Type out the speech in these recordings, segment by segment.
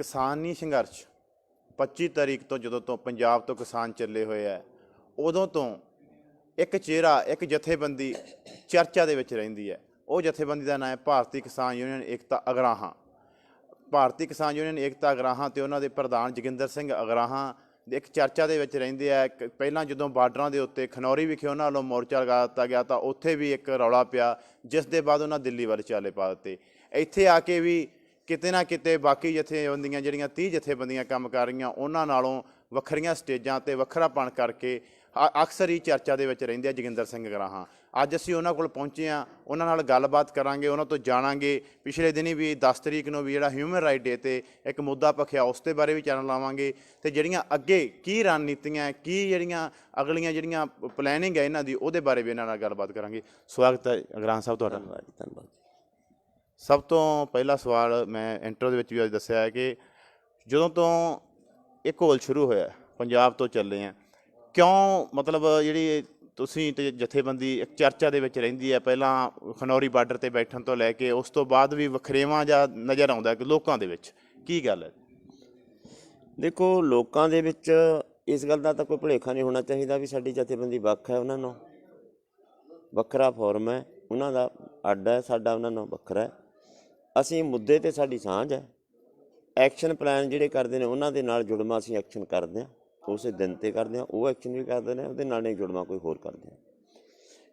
ਕਿਸਾਨੀ ਸੰਘਰਸ਼। 25 ਤਾਰੀਖ ਤੋਂ ਜਦੋਂ ਤੋਂ ਪੰਜਾਬ ਤੋਂ ਕਿਸਾਨ ਚੱਲੇ ਹੋਏ ਆ, ਉਦੋਂ ਤੋਂ ਇੱਕ ਚਿਹਰਾ, ਇੱਕ ਜਥੇਬੰਦੀ ਚਰਚਾ ਦੇ ਵਿੱਚ ਰਹਿੰਦੀ ਹੈ। ਉਹ ਜਥੇਬੰਦੀ ਦਾ ਨਾਮ ਹੈ ਭਾਰਤੀ ਕਿਸਾਨ ਯੂਨੀਅਨ ਏਕਤਾ ਅਗਰਾਹਾਂ। ਭਾਰਤੀ ਕਿਸਾਨ ਯੂਨੀਅਨ ਏਕਤਾ ਅਗਰਾਹਾਂ ਤੇ ਉਹਨਾਂ ਦੇ ਪ੍ਰਧਾਨ ਜੋਗਿੰਦਰ ਸਿੰਘ ਅਗਰਾਹਾਂ ਦੇ ਇੱਕ ਚਰਚਾ ਦੇ ਵਿੱਚ ਰਹਿੰਦੇ ਆ। ਇੱਕ ਪਹਿਲਾਂ ਜਦੋਂ ਬਾਰਡਰਾਂ ਦੇ ਉੱਤੇ ਖਨੌਰੀ ਵਿਖੇ ਉਹਨਾਂ ਵੱਲੋਂ ਮੋਰਚਾ ਲਗਾ ਦਿੱਤਾ ਗਿਆ ਤਾਂ ਉੱਥੇ ਵੀ ਇੱਕ ਰੌਲਾ ਪਿਆ, ਜਿਸ ਦੇ ਬਾਅਦ ਉਹਨਾਂ ਦਿੱਲੀ ਵੱਲ ਚਾਲੇ ਪਾ ਦਿੱਤੇ। ਇੱਥੇ ਆ ਕੇ ਵੀ ਕਿਤੇ ਨਾ ਕਿਤੇ ਬਾਕੀ ਜਥੇਬੰਦੀਆਂ ਜਿਹੜੀਆਂ 30 ਜਥੇਬੰਦੀਆਂ ਕੰਮ ਕਰ ਰਹੀਆਂ, ਉਹਨਾਂ ਨਾਲੋਂ ਵੱਖਰੀਆਂ ਸਟੇਜਾਂ ਤੇ ਵੱਖਰਾਪਣ ਕਰਕੇ ਅ- ਅਕਸਰ ਹੀ ਚਰਚਾ ਦੇ ਵਿੱਚ ਰਹਿੰਦੇ ਆ ਜੋਗਿੰਦਰ ਸਿੰਘ ਗਰਾਹਾਂ। ਅੱਜ ਅਸੀਂ ਉਹਨਾਂ ਕੋਲ ਪਹੁੰਚੇ ਆ ਉਹਨਾਂ ਨਾਲ ਗੱਲਬਾਤ ਕਰਾਂਗੇ, ਉਹਨਾਂ ਤੋਂ ਜਾਣਾਂਗੇ। ਪਿਛਲੇ ਦਿਨੀ ਵੀ 10 ਤਰੀਕ ਨੂੰ ਵੀ ਜਿਹੜਾ ਹਿਊਮਨ ਰਾਈਟ ਡੇ ਤੇ ਇੱਕ ਮੁੱਦਾ ਪਖਿਆ ਉਸ ਦੇ ਬਾਰੇ ਵੀ ਚੈਨਲ ਲਾਵਾਂਗੇ। ਤੇ ਜਿਹੜੀਆਂ ਅੱਗੇ ਕੀ ਰਣਨੀਤੀਆਂ, ਕੀ ਜਿਹੜੀਆਂ ਅਗਲੀਆਂ ਜਿਹੜੀਆਂ ਪਲੈਨਿੰਗ ਹੈ ਇਹਨਾਂ ਦੀ, ਉਹਦੇ ਬਾਰੇ ਵੀ ਇਹਨਾਂ ਨਾਲ ਗੱਲਬਾਤ ਕਰਾਂਗੇ। ਸਵਾਗਤ ਹੈ ਗਰਾਹਾਂ ਸਾਹਿਬ ਤੁਹਾਡਾ। ਧੰਨਵਾਦ ਜੀ, ਧੰਨਵਾਦ ਸਭ ਤੋਂ ਪਹਿਲਾ ਸਵਾਲ ਮੈਂ ਇੰਟਰੋ ਦੇ ਵਿੱਚ ਵੀ ਅੱਜ ਦੱਸਿਆ ਹੈ ਕਿ ਜਦੋਂ ਤੋਂ ਇਹ ਘੋਲ ਸ਼ੁਰੂ ਹੋਇਆ ਪੰਜਾਬ ਤੋਂ ਚੱਲੇ ਆ ਕਿਉਂ ਮਤਲਬ ਜਿਹੜੀ ਤੁਸੀਂ ਤੇ ਜਥੇਬੰਦੀ ਇੱਕ ਚਰਚਾ ਦੇ ਵਿੱਚ ਰਹਿੰਦੀ ਹੈ, ਪਹਿਲਾਂ ਖਨੌਰੀ ਬਾਰਡਰ ਤੇ ਬੈਠਣ ਤੋਂ ਲੈ ਕੇ ਉਸ ਤੋਂ ਬਾਅਦ ਵੀ ਵਖਰੇਵਾਂ ਜਾਂ ਨਜ਼ਰ ਆਉਂਦਾ ਕਿ ਲੋਕਾਂ ਦੇ ਵਿੱਚ, ਕੀ ਗੱਲ ਹੈ? ਦੇਖੋ, ਲੋਕਾਂ ਦੇ ਵਿੱਚ ਇਸ ਗੱਲ ਦਾ ਤਾਂ ਕੋਈ ਭੁਲੇਖਾ ਨਹੀਂ ਹੋਣਾ ਚਾਹੀਦਾ ਵੀ ਸਾਡੀ ਜਥੇਬੰਦੀ ਵੱਖ ਹੈ ਉਹਨਾਂ ਨੂੰ ਵੱਖਰਾ ਫੋਰਮ ਹੈ, ਉਹਨਾਂ ਦਾ ਅੱਡ ਹੈ, ਸਾਡਾ ਉਹਨਾਂ ਨੂੰ ਵੱਖਰਾ ਹੈ। ਅਸੀਂ ਮੁੱਦੇ ਤੇ ਸਾਡੀ ਸਾਂਝ ਹੈ। ਐਕਸ਼ਨ ਪਲਾਨ ਜਿਹੜੇ ਕਰਦੇ ਨੇ, ਉਹਨਾਂ ਦੇ ਨਾਲ ਜੁੜਮਾ ਅਸੀਂ ਐਕਸ਼ਨ ਕਰਦੇ ਹਾਂ। ਉਸੇ ਦਿਨ ਤੇ ਕਰਦੇ ਹਾਂ, ਉਹ ਐਕਸ਼ਨ ਵੀ ਕਰਦੇ ਨੇ, ਉਹਦੇ ਨਾਲ ਨਹੀਂ ਜੁੜਮਾ ਕੋਈ ਹੋਰ ਕਰਦੇ ਹਾਂ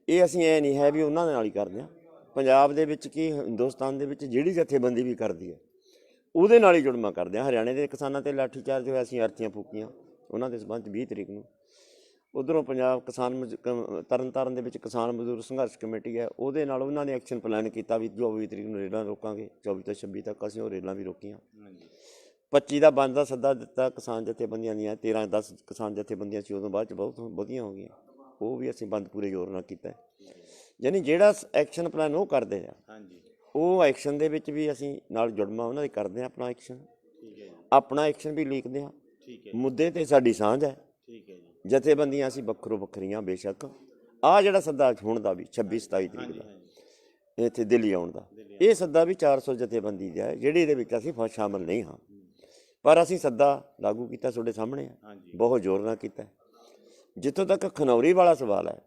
ਇਹ ਅਸੀਂ ਐ ਨਹੀਂ ਹੈ ਵੀ ਉਹਨਾਂ ਦੇ ਨਾਲ ਹੀ ਕਰਦੇ ਹਾਂ। ਪੰਜਾਬ ਦੇ ਵਿੱਚ ਕੀ, ਹਿੰਦੁਸਤਾਨ ਦੇ ਵਿੱਚ ਜਿਹੜੀ ਜਥੇਬੰਦੀ ਵੀ ਕਰਦੀ ਹੈ, ਉਹਦੇ ਨਾਲ ਹੀ ਜੁੜਮਾ ਕਰਦੇ ਹਾਂ। ਹਰਿਆਣੇ ਦੇ ਕਿਸਾਨਾਂ ਤੇ ਲਾਠੀ ਚਾਰਜ ਹੋਇਆ ਅਸੀਂ ਅਰਥੀਆਂ ਫੂਕੀਆਂ। ਉਹਨਾਂ ਦੇ ਸਬੰਧ 20 ਤਰੀਕ ਨੂੰ। ਉਧਰੋਂ ਪੰਜਾਬ ਕਿਸਾਨ ਤਰਨਤਾਰਨ ਦੇ ਵਿੱਚ ਕਿਸਾਨ ਮਜ਼ਦੂਰ ਸੰਘਰਸ਼ ਕਮੇਟੀ ਹੈ ਉਹਦੇ ਨਾਲ ਉਹਨਾਂ ਨੇ ਐਕਸ਼ਨ ਪਲਾਨ ਕੀਤਾ ਵੀ 24 ਤਰੀਕ ਨੂੰ ਰੇਲਾਂ ਰੋਕਾਂਗੇ 24 ਤੋਂ 26 ਤੱਕ ਅਸੀਂ ਉਹ ਰੇਲਾਂ ਵੀ ਰੋਕੀਆਂ। 25 ਦਾ ਬੰਦ ਦਾ ਸੱਦਾ ਦਿੱਤਾ ਕਿਸਾਨ ਜਥੇਬੰਦੀਆਂ ਦੀਆਂ 13 10 ਕਿਸਾਨ ਜਥੇਬੰਦੀਆਂ ਸੀ ਉਦੋਂ ਬਾਅਦ ਚ ਬਹੁਤ ਵਧੀਆਂ ਹੋ ਗਈਆਂ। ਉਹ ਵੀ ਅਸੀਂ ਬੰਦ ਪੂਰੇ ਜ਼ੋਰ ਨਾਲ ਕੀਤਾ। ਯਾਨੀ ਜਿਹੜਾ ਐਕਸ਼ਨ ਪਲਾਨ ਉਹ ਕਰਦੇ ਆ ਹਾਂਜੀ। ਉਹ ਐਕਸ਼ਨ ਦੇ ਵਿੱਚ ਵੀ ਅਸੀਂ ਨਾਲ ਜੁੜਮਾ ਉਹਨਾਂ ਦੇ ਕਰਦੇ ਆ ਆਪਣਾ ਐਕਸ਼ਨ। ਠੀਕ ਹੈ ਆਪਣਾ ਐਕਸ਼ਨ ਵੀ ਲਿਖਦੇ ਆ ਠੀਕ ਹੈ ਮੁੱਦੇ ਤੇ ਸਾਡੀ ਸਾਂਝ ਹੈ। ਜਥੇਬੰਦੀਆਂ ਅਸੀਂ ਵੱਖਰੋ ਵੱਖਰੀਆਂ ਬੇਸ਼ੱਕ। ਆ ਜਿਹੜਾ ਸੱਦਾ ਹੁਣ ਦਾ ਵੀ 26 27 ਤਰੀਕ ਦਾ। ਇੱਥੇ ਦਿੱਲੀ ਆਉਣ ਦਾ। ਇਹ ਸੱਦਾ ਵੀ 400 ਜਥੇਬੰਦੀ ਦਾ ਹੈ ਜਿਹੜੀ ਇਹਦੇ ਵਿੱਚ ਅਸੀਂ ਸ਼ਾਮਲ ਨਹੀਂ ਹਾਂ। ਪਰ ਅਸੀਂ ਸੱਦਾ ਲਾਗੂ ਕੀਤਾ ਤੁਹਾਡੇ ਸਾਹਮਣੇ। ਬਹੁਤ ਜ਼ੋਰ ਨਾਲ ਕੀਤਾ। ਜਿੱਥੋਂ ਤੱਕ ਖਨੌਰੀ ਵਾਲਾ ਸਵਾਲ ਹੈ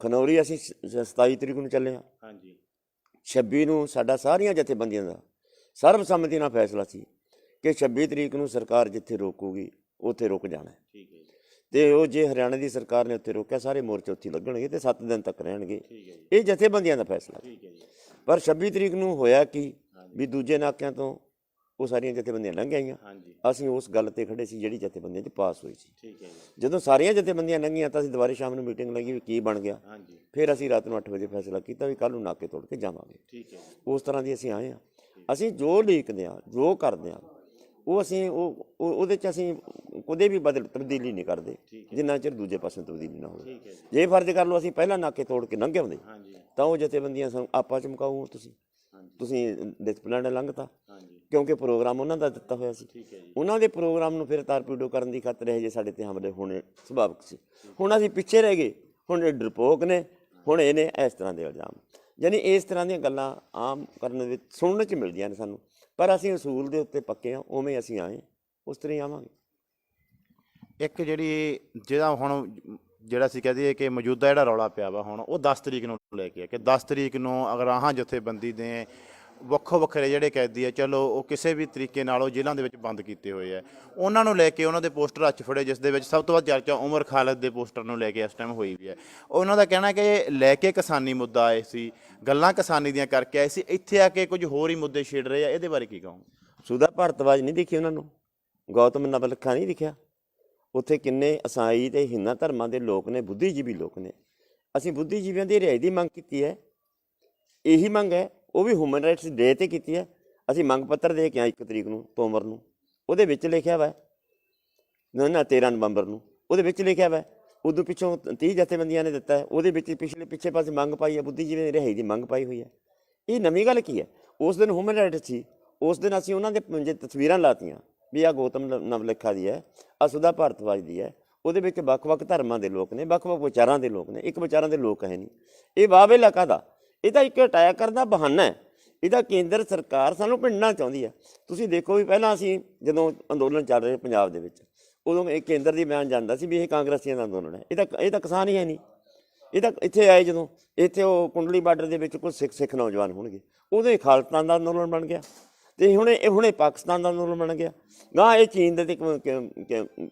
ਖਨੌਰੀ ਅਸੀਂ ਸ- ਸ- 27 ਤਰੀਕ ਨੂੰ ਚੱਲੇ ਹਾਂ। ਹਾਂਜੀ। 26 ਨੂੰ ਸਾਡਾ ਸਾਰੀਆਂ ਜਥੇਬੰਦੀਆਂ ਦਾ ਸਰਬਸੰਮਤੀ ਨਾਲ ਫੈਸਲਾ ਸੀ ਕਿ 26 ਤਰੀਕ ਨੂੰ ਸਰਕਾਰ ਜਿੱਥੇ ਰੋਕੂਗੀ ਉੱਥੇ ਰੁਕ ਜਾਣਾ। ਠੀਕ ਹੈ ਤੇ ਉਹ ਜੇ ਹਰਿਆਣਾ ਦੀ ਸਰਕਾਰ ਨੇ ਉੱਥੇ ਰੋਕਿਆ ਸਾਰੇ ਮੋਰਚੇ ਉੱਥੇ ਲੱਗਣਗੇ ਤੇ 7 ਦਿਨ ਤੱਕ ਰਹਿਣਗੇ। ਇਹ ਜਥੇਬੰਦੀਆਂ ਦਾ ਫੈਸਲਾ। ਸੀ। ਠੀਕ ਹੈ ਜੀ। ਪਰ 26 ਤਰੀਕ ਨੂੰ ਹੋਇਆ ਕੀ? ਵੀ ਦੂਜੇ ਨਾਕਿਆਂ ਤੋਂ ਉਹ ਸਾਰੀਆਂ ਜਥੇਬੰਦੀਆਂ ਲੰਘ ਹਾਂਜੀ। ਅਸੀਂ ਉਸ ਗੱਲ ਤੇ ਖੜੇ ਸੀ ਜਿਹੜੀ ਜਥੇਬੰਦੀਆਂ 'ਚ ਪਾਸ ਹੋਈ ਸੀ। ਠੀਕ ਹੈ ਜੀ। ਜਦੋਂ ਸਾਰੀਆਂ ਜਥੇਬੰਦੀਆਂ ਲੰਘੀਆਂ ਤਾਂ ਅਸੀਂ ਦੁਬਾਰੇ ਸ਼ਾਮ ਨੂੰ ਮੀਟਿੰਗ ਲੱਗੀ ਵੀ ਕੀ ਬਣ ਗਿਆ। ਫਿਰ ਅਸੀਂ ਰਾਤ ਨੂੰ 8 ਵਜੇ ਫੈਸਲਾ ਕੀਤਾ ਵੀ ਕੱਲ ਨੂੰ ਨਾਕੇ ਤੋੜ ਕੇ ਜਾਵਾਂਗੇ। ਠੀਕ ਹੈ ਜੀ। ਉਸ ਤਰ੍ਹਾਂ ਦੀ ਅਸੀਂ ਆਏ ਆ ਅਸੀਂ ਜੋ ਲਿਖਦੇ ਆ ਜੋ ਕਰਦੇ ਆ ਉਹ ਅਸੀਂ ਉਹ ਉਹ- ਉਹਦੇ ਚ ਅਸੀਂ ਕਦੇ ਵੀ ਬਦਲ ਤਬਦੀਲੀ ਨਹੀਂ ਕਰਦੇ ਜਿੰਨਾ ਚਿਰ ਦੂਜੇ ਪਾਸੇ ਤਬਦੀਲੀ ਨਾ ਹੋਵੇ। ਜੀ। ਫਰਜ਼ ਕਰ ਲਓ ਅਸੀਂ ਪਹਿਲਾਂ ਨਾਕੇ ਤੋੜ ਕੇ ਲੰਘੇ ਹੁੰਦੇ ਤਾਂ ਉਹ ਜਥੇਬੰਦੀਆਂ ਸਾਨੂੰ ਆਪਾ ਚਮਕਾਊ ਤੁਸੀਂ। ਹਾਂਜੀ। ਤੁਸੀਂ ਡਿਸਪਲਿਨ ਲੰਘਤਾ। ਕਿਉਂਕਿ ਪ੍ਰੋਗਰਾਮ ਉਹਨਾਂ ਦਾ ਦਿੱਤਾ ਹੋਇਆ ਸੀ। ਉਹਨਾਂ ਦੇ ਪ੍ਰੋਗਰਾਮ ਨੂੰ ਫਿਰ ਤਾਰਪੀਡੋ ਕਰਨ ਦੀ ਖਾਤਰ ਇਹ ਜੇ ਸਾਡੇ ਤੇ ਹਮਲੇ ਹੋਣੇ ਸੁਭਾਵਿਕ ਸੀ। ਹੁਣ ਅਸੀਂ ਪਿੱਛੇ ਰਹਿ ਗਏ। ਹੁਣ ਇਹ ਡਰਪੋਕ ਨੇ ਹੁਣ ਇਹ ਨੇ ਇਸ ਤਰ੍ਹਾਂ ਦੇ ਇਲਜ਼ਾਮ। ਯਾਨੀ ਇਸ ਤਰ੍ਹਾਂ ਦੀਆਂ ਗੱਲਾਂ ਆਮ ਕਰਨ ਵਿੱਚ ਸੁਣਨ ਚ ਮਿਲਦੀਆਂ ਨੇ ਸਾਨੂੰ। ਪਰ ਅਸੀਂ ਅਸੂਲ ਦੇ ਉੱਤੇ ਪੱਕੇ ਆ ਉਵੇਂ ਅਸੀਂ ਆਏ ਉਸ ਤਰ੍ਹਾਂ ਹੀ ਆਵਾਂਗੇ। ਇੱਕ ਜਿਹੜੀ ਜਿਹਦਾ ਹੁਣ ਜਿਹੜਾ ਅਸੀਂ ਕਹਿ ਦਈਏ ਕਿ ਮੌਜੂਦਾ ਜਿਹੜਾ ਰੌਲਾ ਪਿਆ ਵਾ ਹੁਣ, ਉਹ 10 ਤਰੀਕ ਨੂੰ ਲੈ ਕੇ ਆ ਕਿ 10 ਤਰੀਕ ਨੂੰ ਅਗਰ ਆਹਾਂ ਜਥੇਬੰਦੀ ਦੇ ਵੱਖੋ ਵੱਖਰੇ ਜਿਹੜੇ ਕੈਦੀ ਆ, ਚਲੋ ਉਹ ਕਿਸੇ ਵੀ ਤਰੀਕੇ ਨਾਲ ਉਹ ਜੇਲ੍ਹਾਂ ਦੇ ਵਿੱਚ ਬੰਦ ਕੀਤੇ ਹੋਏ ਆ। ਉਹਨਾਂ ਨੂੰ ਲੈ ਕੇ ਉਹਨਾਂ ਦੇ ਪੋਸਟਰ ਹੱਥ ਫੜੇ, ਜਿਸ ਦੇ ਵਿੱਚ ਸਭ ਤੋਂ ਵੱਧ ਚਰਚਾ ਉਮਰ ਖਾਲਦ ਦੇ ਪੋਸਟਰ ਨੂੰ ਲੈ ਕੇ ਇਸ ਟਾਈਮ ਹੋਈ ਵੀ ਹੈ ਉਹਨਾਂ ਦਾ ਕਹਿਣਾ ਕਿ ਲੈ ਕੇ ਕਿਸਾਨੀ ਮੁੱਦਾ ਆਏ ਸੀ, ਗੱਲਾਂ ਕਿਸਾਨੀ ਦੀਆਂ ਕਰਕੇ ਆਏ ਸੀ, ਇੱਥੇ ਆ ਕੇ ਕੁਝ ਹੋਰ ਹੀ ਮੁੱਦੇ ਛੇੜ ਰਹੇ ਆ, ਇਹਦੇ ਬਾਰੇ ਕੀ ਕਹੋਗੇ? ਸੁਦਾ ਭਾਰਤਵਾਜ ਨਹੀਂ ਦਿਖੀ ਉਹਨਾਂ ਨੂੰ, ਗੌਤਮ ਨਵਲਖਾ ਨਹੀਂ ਦਿਖਿਆ। ਉੱਥੇ ਕਿੰਨੇ ਅਸਾਈ ਤੇ ਹਿੰਨਾ ਧਰਮਾਂ ਦੇ ਲੋਕ ਨੇ, ਬੁੱਧੀਜੀਵੀ ਲੋਕ ਨੇ। ਅਸੀਂ ਬੁੱਧੀਜੀਵੀਆਂ ਦੀ ਰਿਹਾਈ ਦੀ ਮੰਗ ਕੀਤੀ ਹੈ, ਇਹੀ ਮੰਗ ਹੈ ਉਹ ਵੀ ਹਿਊਮਨ ਰਾਈਟਸ ਡੇ ਤੇ ਕੀਤੀ ਹੈ। ਅਸੀਂ ਮੰਗ ਪੱਤਰ ਦੇ ਕੇ ਆਏ 1 ਤਰੀਕ ਨੂੰ ਤੋਮਰ ਨੂੰ। ਉਹਦੇ ਵਿੱਚ ਲਿਖਿਆ ਵਾ, ਨਾ ਨਾ 13 ਨਵੰਬਰ ਨੂੰ। ਉਹਦੇ ਵਿੱਚ ਲਿਖਿਆ ਵਾ, ਉਦੋਂ ਪਿੱਛੋਂ 30 ਜਥੇਬੰਦੀਆਂ ਨੇ ਦਿੱਤਾ ਹੈ। ਉਹਦੇ ਵਿੱਚ ਪਿਛਲੇ, ਪਿੱਛੇ ਪਾਸੇ ਮੰਗ ਪਾਈ ਹੈ, ਬੁੱਧੀਜੀਵੀ ਦੀ ਰਿਹਾਈ ਦੀ ਮੰਗ ਪਾਈ ਹੋਈ ਹੈ। ਇਹ ਨਵੀਂ ਗੱਲ ਕੀ ਹੈ? ਉਸ ਦਿਨ ਹਿਊਮਨ ਰਾਈਟਸ ਸੀ। ਉਸ ਦਿਨ ਅਸੀਂ ਉਹਨਾਂ ਦੇ ਜੇ ਤਸਵੀਰਾਂ ਲਾਤੀਆਂ ਵੀ ਆ ਗੌਤਮ ਨ- ਨਵਲਖਾ ਦੀ ਹੈ ਆ ਸੁਧਾ ਭਾਰਤਵਾਜ ਦੀ ਹੈ। ਉਹਦੇ ਵਿੱਚ ਵੱਖ-ਵੱਖ ਧਰਮਾਂ ਦੇ ਲੋਕ ਨੇ, ਵੱਖ-ਵੱਖ ਵਿਚਾਰਾਂ ਦੇ ਲੋਕ ਨੇ। ਇੱਕ ਵਿਚਾਰਾਂ ਦੇ ਲੋਕ ਹੈ ਨਹੀਂ। ਇਹ ਵਾਵੇ ਇਲਾਕਾ ਦਾ ਇਹ ਤਾਂ ਇੱਕ ਅਟੈਕ ਕਰਨ ਦਾ ਬਹਾਨਾ ਹੈ। ਇਹਦਾ ਕੇਂਦਰ ਸਰਕਾਰ ਸਾਨੂੰ ਪਿੰਡਣਾ ਚਾਹੁੰਦੀ ਹੈ ਤੁਸੀਂ ਦੇਖੋ ਵੀ ਪਹਿਲਾਂ ਅਸੀਂ ਜਦੋਂ ਅੰਦੋਲਨ ਚੱਲ ਰਹੇ ਪੰਜਾਬ ਦੇ ਵਿੱਚ, ਉਦੋਂ ਇਹ ਕੇਂਦਰ ਦੀ ਬਿਆਨ ਜਾਂਦਾ ਸੀ ਵੀ ਇਹ ਕਾਂਗਰਸੀਆਂ ਦਾ ਅੰਦੋਲਨ ਹੈ। ਇਹ ਤਾਂ ਇਹ ਤਾਂ ਕਿਸਾਨ ਹੀ ਹੈ ਨਹੀਂ। ਇਹ ਤਾਂ ਇੱਥੇ ਆਏ ਜਦੋਂ, ਇੱਥੇ ਉਹ ਕੁੰਡਲੀ ਬਾਰਡਰ ਦੇ ਵਿੱਚ ਕੁਝ ਸਿੱਖ ਸਿੱਖ ਨੌਜਵਾਨ ਹੋਣਗੇ। ਉਦੋਂ ਇਹ ਖਾਲਸਤਾਨ ਦਾ ਅੰਦੋਲਨ ਬਣ ਗਿਆ। ਤੇ ਹੁਣੇ ਇਹ, ਹੁਣੇ ਪਾਕਿਸਤਾਨ ਦਾ ਅੰਦੋਲਨ ਬਣ ਗਿਆ। ਨਾ ਇਹ ਚੀਨ ਦੇ ਤੇ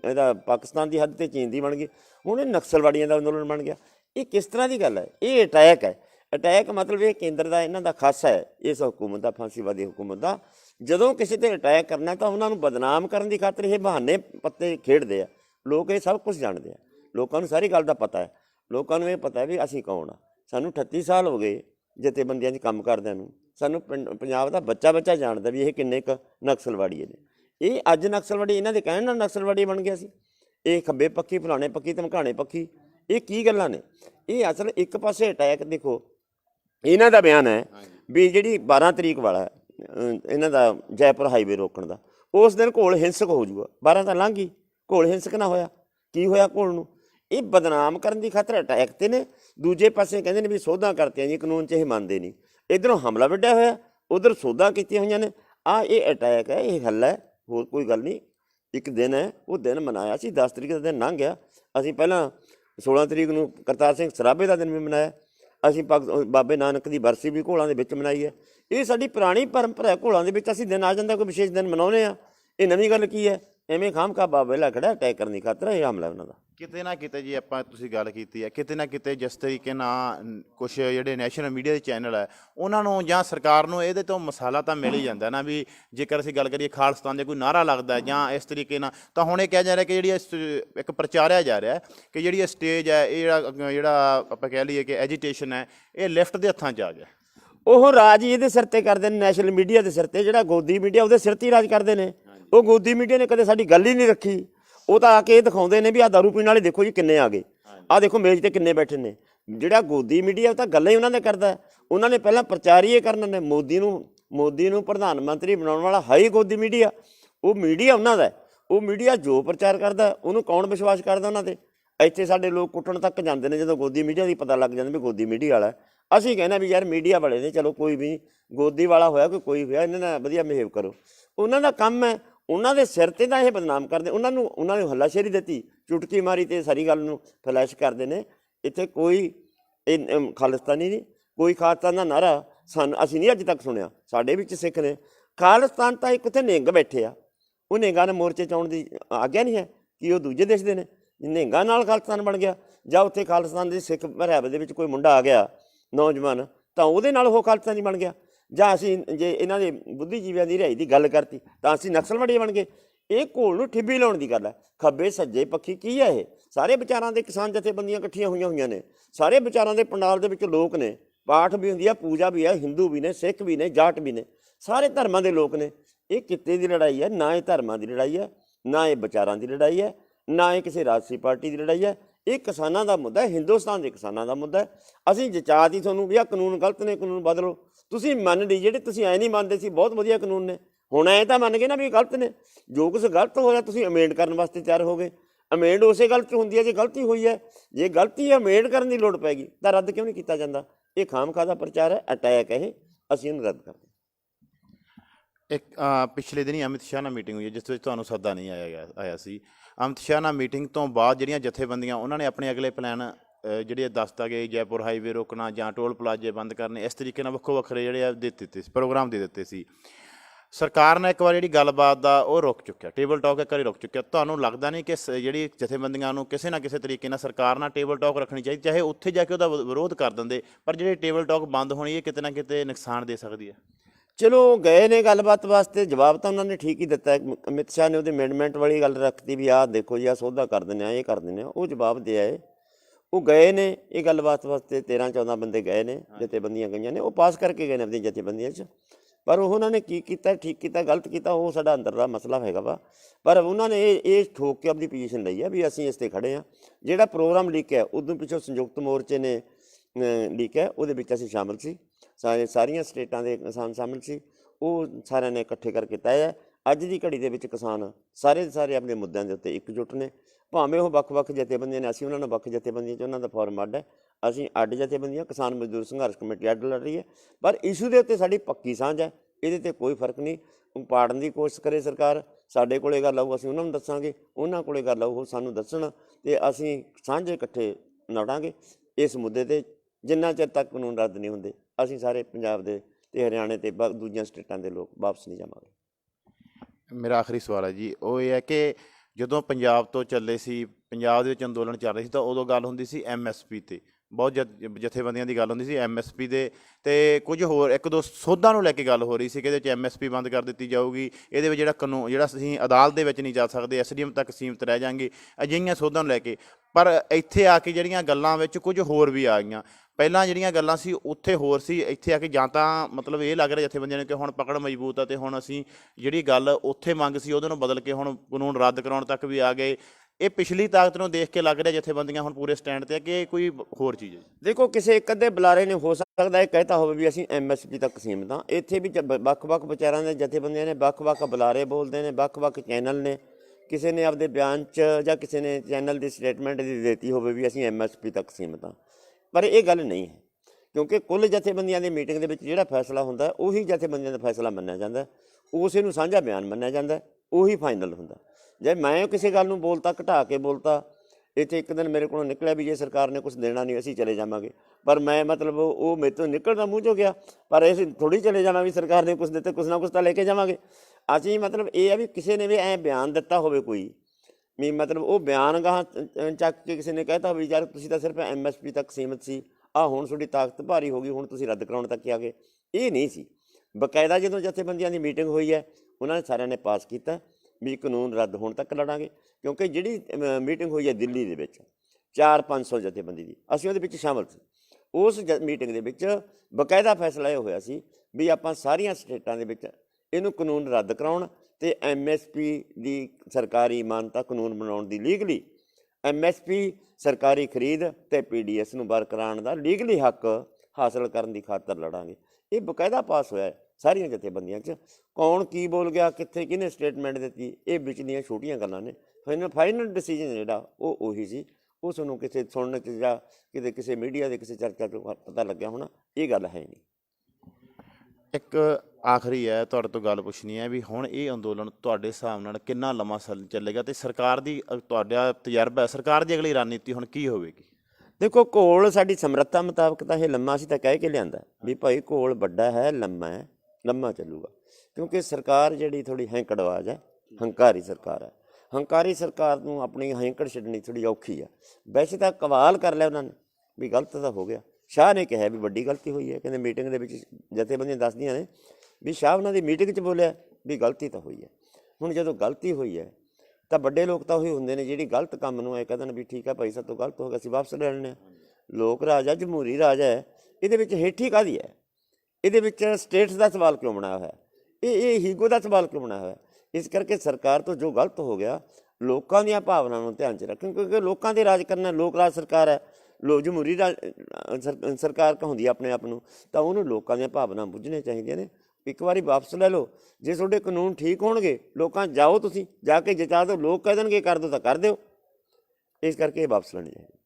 ਇਹਦਾ ਪਾਕਿਸਤਾਨ ਦੀ ਹੱਦ ਤੇ ਚੀਨ ਦੀ ਬਣ ਗਈ। ਹੁਣ ਇਹ ਨਕਸਲਵਾੜੀਆਂ ਦਾ ਅੰਦੋਲਨ ਬਣ ਗਿਆ। ਇਹ ਕਿਸ ਤਰ੍ਹਾਂ ਦੀ ਗੱਲ ਹੈ? ਇਹ ਅਟੈਕ ਹੈ। ਅਟੈਕ ਮਤਲਬ ਇਹ ਕੇਂਦਰ ਦਾ, ਇਹਨਾਂ ਦਾ ਖਾਸਾ ਹੈ, ਇਸ ਹਕੂਮਤ ਦਾ, ਫਾਂਸੀਵਾਦੀ ਹਕੂਮਤ ਦਾ। ਜਦੋਂ ਕਿਸੇ ਤੇ ਅਟੈਕ ਕਰਨਾ ਤਾਂ ਉਹਨਾਂ ਨੂੰ ਬਦਨਾਮ ਕਰਨ ਦੀ ਖਾਤਰ ਇਹ ਬਹਾਨੇ ਪੱਤੇ ਖੇਡਦੇ ਆ। ਲੋਕ ਇਹ ਸਭ ਕੁਝ ਜਾਣਦੇ ਆ। ਲੋਕਾਂ ਨੂੰ ਸਾਰੀ ਗੱਲ ਦਾ ਪਤਾ ਹੈ। ਲੋਕਾਂ ਨੂੰ ਇਹ ਪਤਾ ਹੈ ਵੀ ਅਸੀਂ ਕੌਣ ਆ। ਸਾਨੂੰ 38 ਸਾਲ ਹੋ ਗਏ ਜਥੇਬੰਦੀਆਂ 'ਚ ਕੰਮ ਕਰਦਿਆਂ ਨੂੰ। ਸਾਨੂੰ ਪਿੰਡ- ਪੰਜਾਬ ਦਾ ਬੱਚਾ ਬੱਚਾ ਜਾਣਦਾ ਵੀ ਇਹ ਕਿੰਨੇ ਕੁ ਨਕਸਲਵਾੜੀ ਨੇ ਇਹ ਅੱਜ ਨਕਸਲਵਾੜੀ, ਇਹਨਾਂ ਦੇ ਕਹਿਣ ਨਾਲ ਨਕਸਲਵਾੜੀ ਬਣ ਗਿਆ ਸੀ। ਇਹ ਖੱਬੇ ਪੱਖੀ, ਫਲਾਣੇ ਪੱਖੀ, ਧਮਕਾਣੇ ਪੱਖੀ, ਇਹ ਕੀ ਗੱਲਾਂ ਨੇ? ਇਹ ਅਸਲ ਇੱਕ ਪਾਸੇ ਅਟੈਕ ਦੇਖੋ ਇਹਨਾਂ ਦਾ ਬਿਆਨ ਹੈ ਵੀ ਜਿਹੜੀ 12 ਤਰੀਕ ਵਾਲਾ ਇਹਨਾਂ ਦਾ ਜੈਪੁਰ ਹਾਈਵੇ ਰੋਕਣ ਦਾ ਉਸ ਦਿਨ ਘੋਲ ਹਿੰਸਕ ਹੋ ਜਾਊਗਾ। 12 ਤਾਂ ਲੰਘ ਗਈ ਘੋਲ ਹਿੰਸਕ ਨਾ ਹੋਇਆ। ਕੀ ਹੋਇਆ ਘੋਲ ਨੂੰ? ਇਹ ਬਦਨਾਮ ਕਰਨ ਦੀ ਖਾਤਰ ਅਟੈਕ ਤੇ ਨੇ। ਦੂਜੇ ਪਾਸੇ ਕਹਿੰਦੇ ਨੇ ਵੀ ਸੋਧਾਂ ਕਰਤੀਆਂ ਜੀ ਕਾਨੂੰਨ 'ਚ ਇਹ ਮੰਨਦੇ ਨਹੀਂ। ਇਧਰੋਂ ਹਮਲਾ ਵੱਡਿਆ ਹੋਇਆ ਉਧਰ ਸੋਧਾਂ ਕੀਤੀਆਂ ਹੋਈਆਂ ਨੇ। ਆ ਇਹ ਅਟੈਕ ਹੈ ਇਹ ਹੱਲ ਹੈ ਹੋਰ ਕੋਈ ਗੱਲ ਨਹੀਂ। ਇੱਕ ਦਿਨ ਹੈ ਉਹ ਦਿਨ ਮਨਾਇਆ ਸੀ 10 ਤਰੀਕ ਦਾ ਦਿਨ ਲੰਘ ਗਿਆ। ਅਸੀਂ ਪਹਿਲਾਂ 16 ਤਰੀਕ ਨੂੰ ਕਰਤਾਰ ਸਿੰਘ ਸਰਾਭੇ ਦਾ ਦਿਨ ਵੀ ਮਨਾਇਆ। ਅਸੀਂ ਭਗਤ ਬਾਬੇ ਨਾਨਕ ਦੀ ਬਰਸੀ ਵੀ ਘੋਲਾਂ ਦੇ ਵਿੱਚ ਮਨਾਈ ਹੈ। ਇਹ ਸਾਡੀ ਪੁਰਾਣੀ ਪਰੰਪਰਾ ਹੈ। ਘੋਲਾਂ ਦੇ ਵਿੱਚ ਅਸੀਂ ਦਿਨ ਆ ਜਾਂਦਾ, ਕੋਈ ਵਿਸ਼ੇਸ਼ ਦਿਨ ਮਨਾਉਂਦੇ ਆ ਇਹ ਨਵੀਂ ਗੱਲ ਕੀ ਹੈ? ਐਵੇਂ ਖਾਮਖਾ ਬਾਬੇ ਲਾ ਖੜਾ ਅਟੈਕ ਕਰਨ ਦੀ ਖਾਤਰ ਇਹ ਹਮਲਾ ਉਹਨਾਂ ਦਾ। ਕਿਤੇ ਨਾ ਕਿਤੇ ਜੀ ਆਪਾਂ ਤੁਸੀਂ ਗੱਲ ਕੀਤੀ ਹੈ ਕਿਤੇ ਨਾ ਕਿਤੇ ਜਿਸ ਤਰੀਕੇ ਨਾਲ ਕੁਝ ਜਿਹੜੇ ਨੈਸ਼ਨਲ ਮੀਡੀਆ ਦੇ ਚੈਨਲ ਹੈ ਉਹਨਾਂ ਨੂੰ ਜਾਂ ਸਰਕਾਰ ਨੂੰ ਇਹਦੇ ਤੋਂ ਮਸਾਲਾ ਤਾਂ ਮਿਲ ਹੀ ਜਾਂਦਾ ਨਾ ਵੀ ਜੇਕਰ ਅਸੀਂ ਗੱਲ ਕਰੀਏ ਖਾਲਿਸਤਾਨ ਦੇ ਕੋਈ ਨਾਰਾ ਲੱਗਦਾ ਜਾਂ ਇਸ ਤਰੀਕੇ ਨਾਲ ਤਾਂ ਹੁਣ ਇਹ ਕਿਹਾ ਜਾ ਰਿਹਾ ਕਿ ਜਿਹੜੀ ਇਸ- ਇੱਕ ਪ੍ਰਚਾਰਿਆ ਜਾ ਰਿਹਾ ਹੈ ਕਿ ਜਿਹੜੀ ਇਹ ਸਟੇਜ ਹੈ ਇਹ ਜਿਹੜਾ ਜਿਹੜਾ ਆਪਾਂ ਕਹਿ ਲਈਏ ਕਿ ਐਜੀਟੇਸ਼ਨ ਹੈ ਇਹ ਲੈਫਟ ਦੇ ਹੱਥਾਂ 'ਚ ਆ ਗਿਆ। ਉਹ ਰਾਜ ਹੀ ਇਹਦੇ ਸਿਰ ਤੇ ਕਰਦੇ ਨੇ ਨੈਸ਼ਨਲ ਮੀਡੀਆ ਦੇ ਸਿਰ ਤੇ ਜਿਹੜਾ ਗੋਦੀ ਮੀਡੀਆ ਉਹਦੇ ਸਿਰ ਤੇ ਹੀ ਰਾਜ ਕਰਦੇ ਨੇ। ਉਹ ਗੋਦੀ ਮੀਡੀਆ ਨੇ ਕਦੇ ਸਾਡੀ ਗੱਲ ਹੀ ਨਹੀਂ ਰੱਖੀ। ਉਹ ਤਾਂ ਆ ਕੇ ਇਹ ਦਿਖਾਉਂਦੇ ਨੇ ਵੀ ਆ ਦਾਰੂ ਪੀਣ ਵਾਲੇ ਦੇਖੋ ਜੀ ਕਿੰਨੇ ਆ ਗਏ। ਆ ਦੇਖੋ ਮੇਜ਼ ਤੇ ਕਿੰਨੇ ਬੈਠੇ ਨੇ। ਜਿਹੜਾ ਗੋਦੀ ਮੀਡੀਆ ਉਹ ਤਾਂ ਗੱਲਾਂ ਹੀ ਉਹਨਾਂ ਨੇ ਕਰਦਾ। ਉਹਨਾਂ ਨੇ ਪਹਿਲਾਂ ਪ੍ਰਚਾਰ ਹੀ ਇਹ ਕਰਨ ਨੇ। ਮੋਦੀ ਨੂੰ ਮੋਦੀ ਨੂੰ ਪ੍ਰਧਾਨ ਮੰਤਰੀ ਬਣਾਉਣ ਵਾਲਾ ਹਾਈ ਗੋਦੀ ਮੀਡੀਆ। ਉਹ ਮੀਡੀਆ ਉਹਨਾਂ ਦਾ ਉਹ ਮੀਡੀਆ ਜੋ ਪ੍ਰਚਾਰ ਕਰਦਾ, ਉਹਨੂੰ ਕੌਣ ਵਿਸ਼ਵਾਸ ਕਰਦਾ ਉਹਨਾਂ ਤੇ? ਇੱਥੇ ਸਾਡੇ ਲੋਕ ਕੁੱਟਣ ਤੱਕ ਜਾਂਦੇ ਨੇ। ਜਦੋਂ ਗੋਦੀ ਮੀਡੀਆ ਦੀ ਪਤਾ ਲੱਗ ਜਾਂਦਾ ਵੀ ਗੋਦੀ ਮੀਡੀਆ ਵਾਲਾ ਅਸੀਂ ਕਹਿੰਦੇ ਵੀ ਯਾਰ ਮੀਡੀਆ ਵਾਲੇ ਨੇ, ਚਲੋ ਕੋਈ ਵੀ ਗੋਦੀ ਵਾਲਾ ਹੋਇਆ, ਕੋਈ ਕੋਈ ਹੋਇਆ, ਇਹਨਾਂ ਨਾਲ ਵਧੀਆ ਬਿਹੇਵ ਕਰੋ। ਉਹਨਾਂ ਦਾ ਕੰਮ ਹੈ ਉਹਨਾਂ ਦੇ ਸਿਰ ਤੇ ਤਾਂ ਇਹ ਬਦਨਾਮ ਕਰਦੇ, ਉਹਨਾਂ ਨੂੰ, ਉਹਨਾਂ ਨੇ ਹੱਲਾਸ਼ੇਰੀ ਦਿੱਤੀ, ਚੁਟਕੀ ਮਾਰੀ ਤੇ ਸਾਰੀ ਗੱਲ ਨੂੰ ਫਲੈਸ਼ ਕਰਦੇ ਨੇ। ਇੱਥੇ ਕੋਈ ਇਹ ਖਾਲਿਸਤਾਨੀ ਨਹੀਂ, ਕੋਈ ਖਾਲਿਸਤਾਨ ਦਾ ਨਾਰਾ ਸਾਨੂੰ, ਅਸੀਂ ਨਹੀਂ ਅੱਜ ਤੱਕ ਸੁਣਿਆ, ਸਾਡੇ ਵਿੱਚ ਸਿੱਖ ਨੇ। ਖਾਲਿਸਤਾਨ ਤਾਂ ਇੱਕ ਉੱਥੇ ਨਿੰਗ ਬੈਠੇ ਆ, ਉਹ ਨਿਹੰਗਾਂ ਨੇ ਮੋਰਚੇ ਚ ਆਉਣ ਦੀ ਆਗਿਆ ਨਹੀਂ ਹੈ, ਕਿ ਉਹ ਦੂਜੇ ਦੇਸ਼ ਦੇ ਨੇ? ਨਿਹੰਗਾਂ ਨਾਲ ਖਾਲਿਸਤਾਨ ਬਣ ਗਿਆ, ਜਾਂ ਉੱਥੇ ਖਾਲਿਸਤਾਨ ਦੇ ਸਿੱਖ ਮਰਹਬ ਦੇ ਵਿੱਚ ਕੋਈ ਮੁੰਡਾ ਆ ਗਿਆ, ਨੌਜਵਾਨ, ਤਾਂ ਉਹਦੇ ਨਾਲ ਉਹ ਖਾਲਿਸਤਾਨੀ ਬਣ ਗਿਆ। ਜਾਂ ਅਸੀਂ ਜੇ ਇਹਨਾਂ ਦੇ ਬੁੱਧੀਜੀਵੀਆਂ ਦੀ ਰਿਹਾਈ ਦੀ ਗੱਲ ਕਰਤੀ, ਤਾਂ ਅਸੀਂ ਨਕਸਲਵਾੜੀ ਬਣ ਗਏ। ਇਹ ਘੋਲ ਨੂੰ ਠਿੱਬੀ ਲਾਉਣ ਦੀ ਗੱਲ ਹੈ। ਖੱਬੇ ਸੱਜੇ ਪੱਖੀ ਕੀ ਹੈ ਇਹ? ਸਾਰੇ ਵਿਚਾਰਾਂ ਦੇ ਕਿਸਾਨ ਜਥੇਬੰਦੀਆਂ ਇਕੱਠੀਆਂ ਹੋਈਆਂ ਹੋਈਆਂ ਨੇ। ਸਾਰੇ ਵਿਚਾਰਾਂ ਦੇ ਪੰਡਾਲ ਦੇ ਵਿੱਚ ਲੋਕ ਨੇ। ਪਾਠ ਵੀ ਹੁੰਦੀ ਆ, ਪੂਜਾ ਵੀ ਹੈ ਹਿੰਦੂ ਵੀ ਨੇ, ਸਿੱਖ ਵੀ ਨੇ, ਜਾਟ ਵੀ ਨੇ। ਸਾਰੇ ਧਰਮਾਂ ਦੇ ਲੋਕ ਨੇ। ਇਹ ਕਿੱਤੇ ਦੀ ਲੜਾਈ ਹੈ, ਨਾ ਇਹ ਧਰਮਾਂ ਦੀ ਲੜਾਈ ਹੈ, ਨਾ ਇਹ ਵਿਚਾਰਾਂ ਦੀ ਲੜਾਈ ਹੈ, ਨਾ ਇਹ ਕਿਸੇ ਰਾਜਸੀ ਪਾਰਟੀ ਦੀ ਲੜਾਈ ਹੈ। ਇਹ ਕਿਸਾਨਾਂ ਦਾ ਮੁੱਦਾ ਹੈ, ਹਿੰਦੁਸਤਾਨ ਦੇ ਕਿਸਾਨਾਂ ਦਾ ਮੁੱਦਾ ਹੈ। ਅਸੀਂ ਜਚਾਤੀ ਤੁਹਾਨੂੰ ਵੀ ਆ ਕਾਨੂੰਨ ਗਲਤ ਨੇ, ਕਾਨੂੰਨ ਬਦਲੋ। ਤੁਸੀਂ ਮੰਨ ਲਈ, ਜਿਹੜੇ ਤੁਸੀਂ ਐ ਨਹੀਂ ਮੰਨਦੇ ਸੀ, ਬਹੁਤ ਵਧੀਆ ਕਾਨੂੰਨ ਨੇ। ਹੁਣ ਐ ਤਾਂ ਮੰਨ ਗਏ ਨਾ ਵੀ ਗਲਤ ਨੇ। ਜੋ ਕੁਝ ਗਲਤ ਹੋਇਆ ਤੁਸੀਂ ਅਮੇਂਡ ਕਰਨ ਵਾਸਤੇ ਤਿਆਰ ਹੋ ਗਏ। ਅਮੇਂਡ ਉਸੇ ਗੱਲ 'ਚ ਹੁੰਦੀ ਹੈ, ਜੇ ਗਲਤੀ ਹੋਈ ਹੈ। ਜੇ ਗਲਤੀ ਹੈ ਕਰਨ ਦੀ ਲੋੜ ਪੈਗੀ ਤਾਂ ਰੱਦ ਕਿਉਂ ਨਹੀਂ ਕੀਤਾ ਜਾਂਦਾ? ਇਹ ਖਾਮਖਾ ਦਾ ਪ੍ਰਚਾਰ ਹੈ ਅਟੈਕ ਹੈ ਇਹ। ਅਸੀਂ ਇਹਨੂੰ ਰੱਦ ਕਰਦੇ ਇੱਕ ਪਿਛਲੇ ਦਿਨੀ ਅਮਿਤ ਸ਼ਾਹ ਨਾਲ ਮੀਟਿੰਗ ਹੋਈ ਹੈ, ਜਿਸ ਵਿੱਚ ਤੁਹਾਨੂੰ ਸੱਦਾ ਨਹੀਂ ਆਇਆ ਗਿਆ, ਆਇਆ ਸੀ। ਅਮਿਤ ਸ਼ਾਹ ਨਾਲ ਮੀਟਿੰਗ ਤੋਂ ਬਾਅਦ ਜਿਹੜੀਆਂ ਜਥੇਬੰਦੀਆਂ, ਉਹਨਾਂ ਨੇ ਆਪਣੇ ਅਗਲੇ ਪਲਾਨ ਜਿਹੜੇ ਦੱਸਤਾ ਗਿਆ ਜੈਪੁਰ ਹਾਈਵੇ ਰੋਕਣਾ ਜਾਂ ਟੋਲ ਪਲਾਜ਼ੇ ਬੰਦ ਕਰਨੇ, ਇਸ ਤਰੀਕੇ ਨਾਲ ਵੱਖੋ ਵੱਖਰੇ ਜਿਹੜੇ ਆ ਦੇ ਦਿੱਤੇ ਸੀ, ਪ੍ਰੋਗਰਾਮ ਦੇ ਦਿੱਤੇ ਸੀ। ਸਰਕਾਰ ਨੇ ਇੱਕ ਵਾਰ ਜਿਹੜੀ ਗੱਲਬਾਤ ਦਾ ਉਹ ਰੁਕ ਚੁੱਕਿਆ, ਟੇਬਲ ਟਾਕ ਇੱਕ ਵਾਰੀ ਰੁਕ ਚੁੱਕਿਆ। ਤੁਹਾਨੂੰ ਲੱਗਦਾ ਨਹੀਂ ਕਿ ਸ- ਜਿਹੜੀ ਜਥੇਬੰਦੀਆਂ ਨੂੰ ਕਿਸੇ ਨਾ ਕਿਸੇ ਤਰੀਕੇ ਨਾਲ ਸਰਕਾਰ ਨਾਲ ਟੇਬਲ ਟਾਕ ਰੱਖਣੀ ਚਾਹੀਦੀ, ਚਾਹੇ ਉੱਥੇ ਜਾ ਕੇ ਉਹਦਾ ਵਿਰੋਧ ਕਰ ਦਿੰਦੇ, ਪਰ ਜਿਹੜੇ ਟੇਬਲ ਟਾਕ ਬੰਦ ਹੋਣੀ ਇਹ ਕਿਤੇ ਨਾ ਕਿਤੇ ਨੁਕਸਾਨ ਦੇ ਸਕਦੀ ਹੈ। ਚਲੋ ਗਏ ਨੇ ਗੱਲਬਾਤ ਵਾਸਤੇ, ਜਵਾਬ ਤਾਂ ਉਹਨਾਂ ਨੇ ਠੀਕ ਹੀ ਦਿੱਤਾ। ਅਮਿਤ ਸ਼ਾਹ ਨੇ ਉਹਦੀ ਅਮੈਂਡਮੈਂਟ ਵਾਲੀ ਗੱਲ ਰੱਖਤੀ ਵੀ ਆਹ ਦੇਖੋ ਜੀ, ਆਹ ਸੌਦਾ ਕਰ ਦਿੰਦੇ ਆ, ਇਹ ਕਰ ਦਿੰਦੇ ਆ, ਉਹ ਜਵਾਬ ਦੇ ਆਏ। ਉਹ ਗਏ ਨੇ ਇਹ ਗੱਲਬਾਤ ਵਾਸਤੇ 13 14 ਬੰਦੇ ਗਏ ਨੇ ਜਥੇਬੰਦੀਆਂ ਗਈਆਂ ਨੇ ਉਹ ਪਾਸ ਕਰਕੇ ਗਏ ਨੇ ਆਪਣੀ ਜਥੇਬੰਦੀਆਂ 'ਚ। ਪਰ ਉਹ ਉਹਨਾਂ ਨੇ ਕੀ ਕੀਤਾ ਠੀਕ ਕੀਤਾ ਗਲਤ ਕੀਤਾ ਉਹ ਸਾਡਾ ਅੰਦਰ ਦਾ ਮਸਲਾ ਹੈਗਾ ਵਾ। ਪਰ ਉਹਨਾਂ ਨੇ ਇਹ ਇਹ ਠੋਕ ਕੇ ਆਪਣੀ ਪੋਜੀਸ਼ਨ ਲਈ ਹੈ ਵੀ ਅਸੀਂ ਇਸ ਤੇ ਖੜੇ ਆ। ਜਿਹੜਾ ਪ੍ਰੋਗਰਾਮ ਲਿਖਿਆ ਉਦੋਂ ਪਿੱਛੋਂ ਸੰਯੁਕਤ ਮੋਰਚੇ ਨੇ ਲਿਖਿਆ ਉਹਦੇ ਵਿੱਚ ਅਸੀਂ ਸ਼ਾਮਲ ਸੀ। ਸਾਰੇ ਸਾਰੀਆਂ ਸਟੇਟਾਂ ਦੇ ਕਿਸਾਨ ਸ਼ਾਮਲ ਸੀ। ਉਹ ਸਾਰਿਆਂ ਨੇ ਇਕੱਠੇ ਕਰਕੇ ਤੈਅ ਹੈ ਅੱਜ ਦੀ ਘੜੀ ਦੇ ਵਿੱਚ ਕਿਸਾਨ ਸਾਰੇ ਦੇ ਸਾਰੇ ਆਪਣੇ ਮੁੱਦਿਆਂ ਦੇ ਉੱਤੇ ਇਕਜੁੱਟ ਨੇ। ਭਾਵੇਂ ਉਹ ਵੱਖ-ਵੱਖ ਜਥੇਬੰਦੀਆਂ ਨੇ, ਅਸੀਂ ਉਹਨਾਂ ਨੂੰ ਵੱਖ ਜਥੇਬੰਦੀਆਂ 'ਚ, ਉਹਨਾਂ ਦਾ ਫਾਰਮ ਅੱਡ ਹੈ। ਅਸੀਂ ਅੱਡ ਜਥੇਬੰਦੀਆਂ, ਕਿਸਾਨ ਮਜ਼ਦੂਰ ਸੰਘਰਸ਼ ਕਮੇਟੀ ਅੱਡ ਲੜ ਰਹੀ ਹੈ। ਪਰ ਇਸ਼ੂ ਦੇ ਉੱਤੇ ਸਾਡੀ ਪੱਕੀ ਸਾਂਝ ਹੈ। ਇਹਦੇ ਤੇ ਕੋਈ ਫ਼ਰਕ ਨਹੀਂ। ਉਹ ਪਾੜਨ ਦੀ ਕੋਸ਼ਿਸ਼ ਕਰੇ ਸਰਕਾਰ। ਸਾਡੇ ਕੋਲੇ ਗੱਲ ਆਊ, ਅਸੀਂ ਉਹਨਾਂ ਨੂੰ ਦੱਸਾਂਗੇ। ਉਹਨਾਂ ਕੋਲੇ ਗੱਲ ਆਊ, ਉਹ ਸਾਨੂੰ ਦੱਸਣ ਤੇ ਅਸੀਂ ਸਾਂਝੇ ਇਕੱਠੇ ਲੜਾਂਗੇ। ਇਸ ਮੁੱਦੇ ਤੇ ਜਿੰਨਾ ਚਿਰ ਤੱਕ ਕਾਨੂੰਨ ਰੱਦ ਨਹੀਂ ਹੁੰਦੇ, ਅਸੀਂ ਸਾਰੇ ਪੰਜਾਬ ਦੇ ਤੇ ਹਰਿਆਣੇ ਤੇ ਬਾ- ਦੂਜੀਆਂ ਸਟੇਟਾਂ ਦੇ ਲੋਕ ਵਾਪਸ ਨਹੀਂ ਜਾਵਾਂਗੇ। ਮੇਰਾ ਆਖਰੀ ਸਵਾਲ ਹੈ ਜੀ, ਉਹ ਇਹ ਹੈ ਕਿ ਜਦੋਂ ਪੰਜਾਬ ਤੋਂ ਚੱਲੇ ਸੀ, ਪੰਜਾਬ ਦੇ ਵਿੱਚ ਅੰਦੋਲਨ ਚੱਲ ਰਹੀ ਸੀ, ਤਾਂ ਉਦੋਂ ਗੱਲ ਹੁੰਦੀ ਸੀ ਐਮਐਸਪੀ ਤੇ। ਬਹੁਤ ਜਥ- ਜਥੇਬੰਦੀਆਂ ਦੀ ਗੱਲ ਹੁੰਦੀ ਸੀ ਐਮਐਸਪੀ ਦੇ ਤੇ ਕੁਝ ਹੋਰ, ਇੱਕ ਦੋ ਸੋਧਾਂ ਨੂੰ ਲੈ ਕੇ ਗੱਲ ਹੋ ਰਹੀ ਸੀ ਕਿ ਇਹਦੇ ਵਿੱਚ ਐਮਐਸਪੀ ਬੰਦ ਕਰ ਦਿੱਤੀ ਜਾਊਗੀ, ਇਹਦੇ ਵਿੱਚ ਜਿਹੜਾ ਕਾਨੂੰਨ, ਜਿਹੜਾ ਅਸੀਂ ਅਦਾਲਤ ਦੇ ਵਿੱਚ ਨਹੀਂ ਜਾ ਸਕਦੇ ਐਸਡੀਐਮ ਤੱਕ ਸੀਮਿਤ ਰਹਿ ਜਾਾਂਗੇ ਅਜਿਹੀਆਂ ਸੋਧਾਂ ਨੂੰ ਲੈ ਕੇ। ਪਰ ਇੱਥੇ ਆ ਕੇ ਜਿਹੜੀਆਂ ਗੱਲਾਂ ਵਿੱਚ ਕੁਝ ਹੋਰ ਵੀ ਆ ਗਈਆਂ। ਪਹਿਲਾਂ ਜਿਹੜੀਆਂ ਗੱਲਾਂ ਸੀ, ਉੱਥੇ ਹੋਰ ਸੀ, ਇੱਥੇ ਆ ਕੇ ਜਾਂ ਤਾਂ ਮਤਲਬ ਇਹ ਲੱਗ ਰਿਹਾ ਜਥੇਬੰਦੀਆਂ ਨੇ ਕਿ ਹੁਣ ਪਕੜ ਮਜ਼ਬੂਤ ਆ ਤੇ ਹੁਣ ਅਸੀਂ ਜਿਹੜੀ ਗੱਲ ਉੱਥੇ ਮੰਗ ਸੀ, ਉਹਦੇ ਨੂੰ ਬਦਲ ਕੇ ਹੁਣ ਕਾਨੂੰਨ ਰੱਦ ਕਰਾਉਣ ਤੱਕ ਵੀ ਆ ਗਏ। ਇਹ ਪਿਛਲੀ ਤਾਕਤ ਨੂੰ ਦੇਖ ਕੇ ਲੱਗ ਰਿਹਾ ਜਥੇਬੰਦੀਆਂ ਹੁਣ ਪੂਰੇ ਸਟੈਂਡ ਤੇ ਆ ਕਿ ਇਹ ਕੋਈ ਹੋਰ ਚੀਜ਼ ਹੈ। ਦੇਖੋ, ਕਿਸੇ ਇੱਕ ਅੱਧੇ ਬੁਲਾਰੇ ਨੇ ਹੋ ਸਕਦਾ ਇਹ ਕਹਿਤਾ ਹੋਵੇ ਵੀ ਅਸੀਂ ਐਮਐਸਪੀ ਤੱਕ ਸੀਮਿਤ ਹਾਂ। ਇੱਥੇ ਵੀ ਜ- ਵੱਖ-ਵੱਖ ਵਿਚਾਰਾਂ ਦੇ ਜਥੇਬੰਦੀਆਂ ਨੇ ਵੱਖ-ਵੱਖ ਬੁਲਾਰੇ ਬੋਲਦੇ ਨੇ, ਵੱਖ-ਵੱਖ ਚੈਨਲ ਨੇ। ਕਿਸੇ ਨੇ ਆਪਦੇ ਬਿਆਨ 'ਚ ਜਾਂ ਕਿਸੇ ਨੇ ਚੈਨਲ ਦੀ ਸਟੇਟਮੈਂਟ ਦੀ ਦਿੱਤੀ ਹੋਵੇ ਵੀ ਅਸੀਂ ਐਮਐਸਪੀ ਤੱਕ ਸੀਮਿਤ ਹਾਂ। ਪਰ ਇਹ ਗੱਲ ਨਹੀਂ ਹੈ, ਕਿਉਂਕਿ ਕੁੱਲ ਜਥੇਬੰਦੀਆਂ ਦੀ ਮੀਟਿੰਗ ਦੇ ਵਿੱਚ ਜਿਹੜਾ ਫੈਸਲਾ ਹੁੰਦਾ, ਉਹੀ ਜਥੇਬੰਦੀਆਂ ਦਾ ਫੈਸਲਾ ਮੰਨਿਆ ਜਾਂਦਾ, ਉਸੇ ਨੂੰ ਸਾਂਝਾ ਬਿਆਨ ਮੰਨਿਆ ਜਾਂਦਾ, ਉਹੀ ਫਾਈਨਲ ਹੁੰਦਾ। ਜੇ ਮੈਂ ਕਿਸੇ ਗੱਲ ਨੂੰ ਬੋਲਤਾ, ਘਟਾ ਕੇ ਬੋਲਤਾ, ਇੱਥੇ ਇੱਕ ਦਿਨ ਮੇਰੇ ਕੋਲੋਂ ਨਿਕਲਿਆ ਵੀ ਜੇ ਸਰਕਾਰ ਨੇ ਕੁਝ ਦੇਣਾ ਨਹੀਂ, ਅਸੀਂ ਚਲੇ ਜਾਵਾਂਗੇ। ਪਰ ਮੈਂ ਮਤਲਬ ਉਹ ਉਹ ਮੇਰੇ ਤੋਂ ਨਿਕਲਦਾ ਮੂੰਹ ਚੋਂ ਗਿਆ, ਪਰ ਅਸੀਂ ਥੋੜੀ ਚਲੇ ਜਾਣਾ ਵੀ ਸਰਕਾਰ ਨੇ ਕੁਝ ਦਿੱਤੇ ਕੁਝ ਨਾ ਕੁਝ ਤਾਂ ਲੈ ਕੇ ਜਾਵਾਂਗੇ। ਅਸੀਂ ਮਤਲਬ ਇਹ ਆ ਵੀ ਕਿਸੇ ਨੇ ਵੀ ਐ ਬਿਆਨ ਦਿੱਤਾ ਹੋਵੇ ਕੋਈ ਵੀ ਮਤਲਬ ਉਹ ਬਿਆਨ ਗਾਹ ਚੱਕ ਕੇ ਕਿਸੇ ਨੇ ਕਹਿਤਾ ਵੀ ਯਾਰ ਤੁਸੀਂ ਤਾਂ ਸਿਰਫ ਐਮਐਸਪੀ ਤੱਕ ਸੀਮਤ ਸੀ। ਆ ਹੁਣ ਤੁਹਾਡੀ ਤਾਕਤ ਭਾਰੀ ਹੋ ਗਈ, ਹੁਣ ਤੁਸੀਂ ਰੱਦ ਕਰਾਉਣ ਤੱਕ ਆ ਗਏ। ਇਹ ਨਹੀਂ ਸੀ। ਬਕਾਇਦਾ ਜਦੋਂ ਜਥੇਬੰਦੀਆਂ ਦੀ ਮੀਟਿੰਗ ਹੋਈ ਹੈ, ਉਹਨਾਂ ਨੇ ਸਾਰਿਆਂ ਨੇ ਪਾਸ ਕੀਤਾ ਵੀ ਕਾਨੂੰਨ ਰੱਦ ਹੋਣ ਤੱਕ ਲੜਾਂਗੇ। ਕਿਉਂਕਿ ਜਿਹੜੀ ਮੀਟਿੰਗ ਹੋਈ ਹੈ ਦਿੱਲੀ ਦੇ ਵਿੱਚ 4-500 ਜਥੇਬੰਦੀ ਦੀ, ਅਸੀਂ ਉਹਦੇ ਵਿੱਚ ਸ਼ਾਮਲ ਸੀ। ਉਸ ਮੀਟਿੰਗ ਦੇ ਵਿੱਚ ਬਕਾਇਦਾ ਫੈਸਲਾ ਇਹ ਹੋਇਆ ਸੀ ਵੀ ਆਪਾਂ ਸਾਰੀਆਂ ਸਟੇਟਾਂ ਦੇ ਵਿੱਚ ਇਹਨੂੰ ਕਾਨੂੰਨ ਰੱਦ ਕਰਾਉਣ ਤੇ ਐਮਐਸਪੀ ਦੀ ਸਰਕਾਰੀ ਮਾਨਤਾ ਕਾਨੂੰਨ ਬਣਾਉਣ ਦੀ ਲੀਗਲੀ ਐਮਐਸਪੀ ਸਰਕਾਰੀ ਖਰੀਦ ਤੇ ਪੀਡੀਐਸ ਨੂੰ ਬਰਕਰਾਰ ਦਾ ਲੀਗਲੀ ਹੱਕ ਹਾਸਲ ਕਰਨ ਦੀ ਖਾਤਰ ਲੜਾਂਗੇ। ਇਹ ਬਕਾਇਦਾ ਪਾਸ ਹੋਇਆ ਸਾਰੀਆਂ ਜਥੇਬੰਦੀਆਂ 'ਚ। ਕੌਣ ਕੀ ਬੋਲ ਗਿਆ, ਕਿੱਥੇ ਕਿਹਨੇ ਸਟੇਟਮੈਂਟ ਦਿੱਤੀ, ਇਹ ਵਿਚਲੀਆਂ ਛੋਟੀਆਂ ਗੱਲਾਂ ਨੇ। ਫਾਈਨਲ ਫਾਈਨਲ ਡਿਸੀਜਨ ਜਿਹੜਾ, ਉਹ ਉਹੀ ਸੀ। ਉਸ ਨੂੰ ਕਿਸੇ ਸੁਣਨ 'ਚ ਜਾਂ ਕਿਤੇ ਕਿਸੇ ਮੀਡੀਆ ਦੇ ਕਿਸੇ ਚਰਚਾ ਤੋਂ ਪਤਾ ਲੱਗਿਆ ਹੋਣਾ, ਇਹ ਗੱਲ ਹੈ ਨਹੀਂ। ਇੱਕ ਆਖਰੀ ਹੈ ਤੁਹਾਡੇ ਤੋਂ ਗੱਲ ਪੁੱਛਣੀ ਹੈ ਵੀ ਹੁਣ ਇਹ ਅੰਦੋਲਨ ਤੁਹਾਡੇ ਹਿਸਾਬ ਨਾਲ ਕਿੰਨਾ ਲੰਮਾ ਸਲ- ਚੱਲੇਗਾ ਤੇ ਸਰਕਾਰ ਦੀ ਅ, ਤੁਹਾਡਾ ਤਜਰਬਾ ਹੈ ਸਰਕਾਰ ਦੀ ਅਗਲੀ ਰਣਨੀਤੀ ਹੁਣ ਕੀ ਹੋਵੇਗੀ? ਦੇਖੋ ਘੋਲ ਸਾਡੀ ਸਮਰੱਥਾ ਮੁਤਾਬਕ ਤਾਂ ਇਹ ਲੰਮਾ ਸੀ ਤਾਂ ਕਹਿ ਕੇ ਲਿਆਂਦਾ ਵੀ ਭਾਈ ਘੋਲ ਵੱਡਾ ਹੈ ਲੰਮਾ ਹੈ ਲੰਮਾ ਚੱਲੂਗਾ। ਕਿਉਂਕਿ ਸਰਕਾਰ ਜਿਹੜੀ ਥੋੜੀ ਹੈਂਕੜਵਾਜ ਹੈ ਹੰਕਾਰੀ ਸਰਕਾਰ ਹੈ। ਹੰਕਾਰੀ ਸਰਕਾਰ ਨੂੰ ਆਪਣੀ ਹੈਂਕੜ ਛੱਡਣੀ ਥੋੜੀ ਔਖੀ ਆ। ਵੈਸੇ ਤਾਂ ਕਵਾਲ ਕਰ ਲਿਆ ਉਹਨਾਂ ਨੇ ਵੀ ਗਲਤ ਤਾਂ ਹੋ ਗਿਆ। ਸ਼ਾਹ ਨੇ ਕਿਹਾ ਵੀ ਵੱਡੀ ਗਲਤੀ ਹੋਈ ਹੈ ਕਹਿੰਦੇ ਮੀਟਿੰਗ ਦੇ ਵਿੱਚ ਜਥੇਬੰਦੀਆਂ ਦੱਸਦੀਆਂ ਨੇ ਵੀ ਸ਼ਾਹ ਉਹਨਾਂ ਦੀ ਮੀਟਿੰਗ 'ਚ ਬੋਲਿਆ ਵੀ ਗਲਤੀ ਤਾਂ ਹੋਈ ਹੈ। ਹੁਣ ਜਦੋਂ ਗਲਤੀ ਹੋਈ ਹੈ, ਤਾਂ ਵੱਡੇ ਲੋਕ ਤਾਂ ਉਹੀ ਹੁੰਦੇ ਨੇ ਜਿਹੜੀ ਗਲਤ ਕੰਮ ਨੂੰ ਇਹ ਕਹਿੰਦੇ ਨੇ ਵੀ ਠੀਕ ਆ ਭਾਈ ਸਾਹਿਬ ਤੋਂ ਗਲਤ ਹੋ ਗਿਆ, ਅਸੀਂ ਵਾਪਸ ਲੈ ਲੈਣੇ ਆ ਲੋਕ ਰਾਜਾ ਜਮਹੂਰੀ ਰਾਜ ਹੈ, ਇਹਦੇ ਵਿੱਚ ਹੇਠੀ ਕਾਦੀ ਹੈ? ਇਹਦੇ ਵਿੱਚ ਸਟੇਟਸ ਦਾ ਸਵਾਲ ਕਿਉਂ ਬਣਾਇਆ ਹੋਇਆ? ਇਹ ਇਹ ਹੀਗੋ ਦਾ ਸਵਾਲ ਕਿਉਂ ਬਣਾਇਆ ਹੋਇਆ? ਇਸ ਕਰਕੇ ਸਰਕਾਰ ਤੋਂ ਜੋ ਗਲਤ ਹੋ ਗਿਆ, ਲੋਕਾਂ ਦੀਆਂ ਭਾਵਨਾਵਾਂ ਨੂੰ ਧਿਆਨ 'ਚ ਰੱਖਣ ਕਿਉਂਕਿ ਲੋਕਾਂ ਦੇ ਰਾਜ ਕਰਨਾ ਲੋਕ ਰਾਜ ਸਰਕਾਰ ਹੈ। ਲੋ, ਜਮਹੂਰੀ ਰਾਜ ਸਰ- ਸਰਕਾਰ ਕਹਾਉਂਦੀ ਹੈ ਆਪਣੇ ਆਪ ਨੂੰ, ਤਾਂ ਉਹਨੂੰ ਲੋਕਾਂ ਦੀਆਂ ਭਾਵਨਾ ਬੁੱਝਣੀਆਂ ਚਾਹੀਦੀਆਂ ਨੇ। ਇੱਕ ਵਾਰੀ ਵਾਪਸ ਲੈ ਲਓ। ਜੇ ਤੁਹਾਡੇ ਕਾਨੂੰਨ ਠੀਕ ਹੋਣਗੇ ਲੋਕਾਂ ਜਾਓ ਤੁਸੀਂ ਜਾ ਕੇ ਜਚਾ ਦਿਓ ਲੋਕ ਕਹਿ ਦੇਣਗੇ ਕਰ ਦਿਓ ਤਾਂ ਕਰ ਦਿਓ। ਇਸ ਕਰਕੇ ਇਹ ਵਾਪਸ ਲੈਣੀ ਚਾਹੀਦੀ।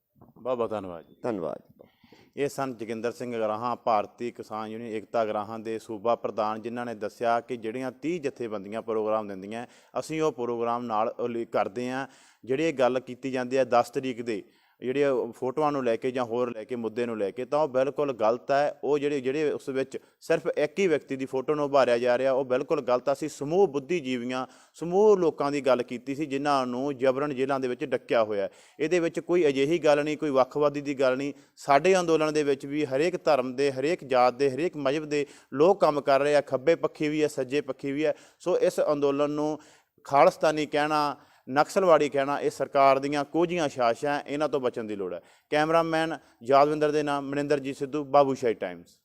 ਬਹੁਤ ਬਹੁਤ ਧੰਨਵਾਦ ਜੀ। ਧੰਨਵਾਦ ਇਹ ਸਨ ਜੋਗਿੰਦਰ ਸਿੰਘ ਗਰਾਹਾਂ ਭਾਰਤੀ ਕਿਸਾਨ ਯੂਨੀਅਨ ਏਕਤਾ ਗਰਾਹਾਂ ਦੇ ਸੂਬਾ ਪ੍ਰਧਾਨ ਜਿਨ੍ਹਾਂ ਨੇ ਦੱਸਿਆ ਕਿ ਜਿਹੜੀਆਂ 30 ਜਥੇਬੰਦੀਆਂ ਪ੍ਰੋਗਰਾਮ ਦਿੰਦੀਆਂ ਅਸੀਂ ਉਹ ਪ੍ਰੋਗਰਾਮ ਨਾਲ ਉਲੀਕ ਕਰਦੇ ਹਾਂ। ਜਿਹੜੀ ਇਹ ਗੱਲ ਕੀਤੀ ਜਾਂਦੀ ਹੈ 10 ਤਰੀਕ ਦੇ ਜਿਹੜੀਆਂ ਫੋਟੋਆਂ ਨੂੰ ਲੈ ਕੇ ਜਾਂ ਹੋਰ ਲੈ ਕੇ, ਮੁੱਦੇ ਨੂੰ ਲੈ ਕੇ, ਤਾਂ ਉਹ ਬਿਲਕੁਲ ਗਲਤ ਹੈ। ਉਹ ਜਿਹੜੇ ਜਿਹੜੇ ਉਸ ਵਿੱਚ ਸਿਰਫ ਇੱਕ ਹੀ ਵਿਅਕਤੀ ਦੀ ਫੋਟੋ ਨੂੰ ਉਭਾਰਿਆ ਜਾ ਰਿਹਾ, ਉਹ ਬਿਲਕੁਲ ਗਲਤ ਅਸੀਂ ਸਮੂਹ ਬੁੱਧੀਜੀਵੀਆਂ, ਸਮੂਹ ਲੋਕਾਂ ਦੀ ਗੱਲ ਕੀਤੀ ਸੀ, ਜਿਨ੍ਹਾਂ ਨੂੰ ਜਬਰਨ ਜੇਲ੍ਹਾਂ ਦੇ ਵਿੱਚ ਡੱਕਿਆ ਹੋਇਆ ਇਹਦੇ ਵਿੱਚ ਕੋਈ ਅਜਿਹੀ ਗੱਲ ਨਹੀਂ, ਕੋਈ ਵੱਖਵਾਦੀ ਦੀ ਗੱਲ ਨਹੀਂ। ਸਾਡੇ ਅੰਦੋਲਨ ਦੇ ਵਿੱਚ ਵੀ ਹਰੇਕ ਧਰਮ ਦੇ, ਹਰੇਕ ਜਾਤ ਦੇ, ਹਰੇਕ ਮਜ਼ਹਬ ਦੇ ਲੋਕ ਕੰਮ ਕਰ ਰਹੇ ਆ। ਖੱਬੇ ਪੱਖੀ ਵੀ ਹੈ, ਸੱਜੇ ਪੱਖੀ ਵੀ ਹੈ। ਸੋ ਇਸ ਅੰਦੋਲਨ ਨੂੰ ਖਾਲਸਤਾਨੀ ਕਹਿਣਾ ਨਕਸਲਵਾੜੀ ਕਹਿਣਾ, ਇਹ ਸਰਕਾਰ ਦੀਆਂ ਕੋਝੀਆਂ ਸ਼ਾਸ਼ਾਂ ਇਹਨਾਂ ਤੋਂ ਬਚਣ ਦੀ ਲੋੜ ਹੈ। ਕੈਮਰਾਮੈਨ ਯਾਦਵਿੰਦਰ ਦੇ ਨਾਮ ਮਨਿੰਦਰਜੀਤ ਸਿੱਧੂ ਬਾਬੂਸ਼ਾਹੀ ਟਾਈਮਸ